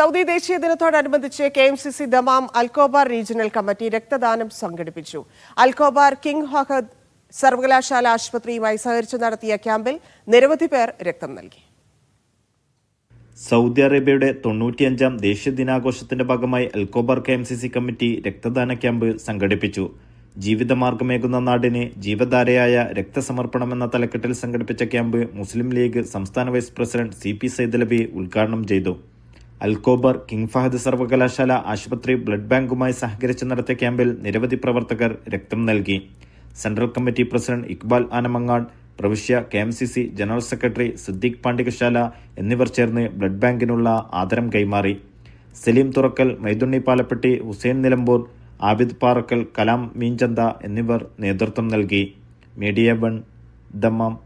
Saudi ദേശീയ ദിനത്തോടനുബന്ധിച്ച് K M C C Dammam Al Khobar regional committee രക്തദാനം സംഘടിപ്പിച്ചു. Al Khobar king ഹഹദ് സർവകലാശാല ആശുപത്രിയുമായി സഹകരിച്ച് നടത്തിയ ക്യാമ്പിൽ നിരവധി പേർ രക്തം നൽകി. സൗദി അറേബ്യയുടെ തൊണ്ണൂറ്റിയഞ്ചാം ദേശീയ ദിനാഘോഷത്തിന്റെ ഭാഗമായി Al Khobar K M C C committee രക്തദാന ക്യാമ്പ് സംഘടിപ്പിച്ചു. ജീവിതമാർഗമേകുന്ന നാടിന് ജീവധാരയായ രക്തസമർപ്പണം എന്ന തലക്കെട്ടിൽ സംഘടിപ്പിച്ച ക്യാമ്പ് മുസ്ലിം ലീഗ് സംസ്ഥാന vice president C P Saidalavi ഉദ്ഘാടനം ചെയ്തു. അൽക്കോബർ കിങ് ഫഹദ് സർവകലാശാല ആശുപത്രി ബ്ലഡ് ബാങ്കുമായി സഹകരിച്ച് നടത്തിയ ക്യാമ്പിൽ നിരവധി പ്രവർത്തകർ രക്തം നൽകി. Central committee president Iqbal Anamangad പ്രവിശ്യ K M C C general secretary Siddique Pandikasala എന്നിവർ ചേർന്ന് ബ്ലഡ് ബാങ്കിനുള്ള ആദരം കൈമാറി. സലീം തുറക്കൽ മൈതുണ്ണി പാലപ്പെട്ടി ഹുസൈൻ നിലമ്പൂർ ആബിദ് പാറക്കൽ കലാം മീൻചന്ത എന്നിവർ നേതൃത്വം നൽകി. Media one Dammam.